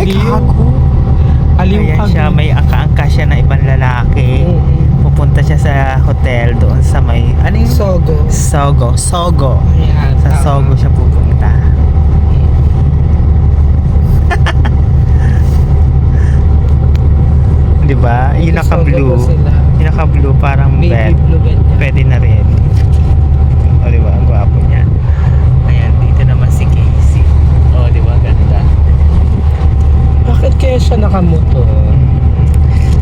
aliw. Aliw Ayan siya, may angka-angka siya na ibang lalaki. Mm-hmm. Pupunta siya sa hotel doon sa may... Ano yung? Sogo. Sogo. Sogo. Ayan, sa tama. Sogo siya pupunta. diba? Yung naka-blue. Yung naka-blue parang Maybe bed. blue. Pwede na rin. Siya nakamotor?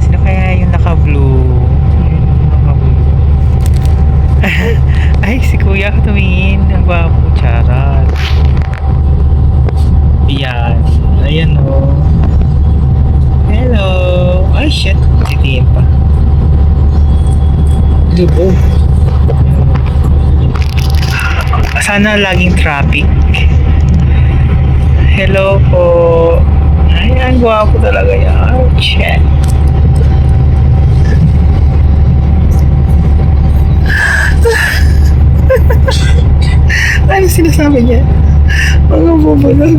Sino kaya yung naka-blue? Naka-blue. Ay, si Kuya tumingin. Ang gwapo. Charot. Ayan. Ayan o. Hello. Ay, shit. Titiin pa. Libo. Sana laging traffic. Hello po. Ang gwapo talaga yan. Shit. ano sinasabi niya? Mga bubulog. Mali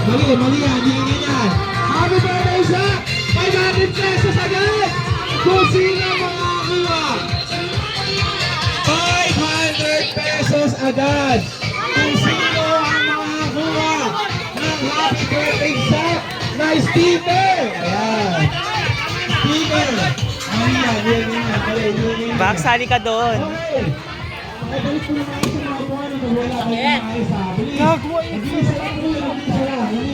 mali, mali yan, di yan. Happy birthday, Zach! 500 pesos! Kung sino makakakuha? 500 pesos agad! Kung sino ang makakakuha ng happy birthday, Zach! Na sticker! Ayan. Sticker! Mali yan, di yan ganyan. Mali, di yan ganyan. Baksali ka doon. Okay. Nakabalik po na tayo sa mga buwan na wala maayos sa po, nag-iisa lang.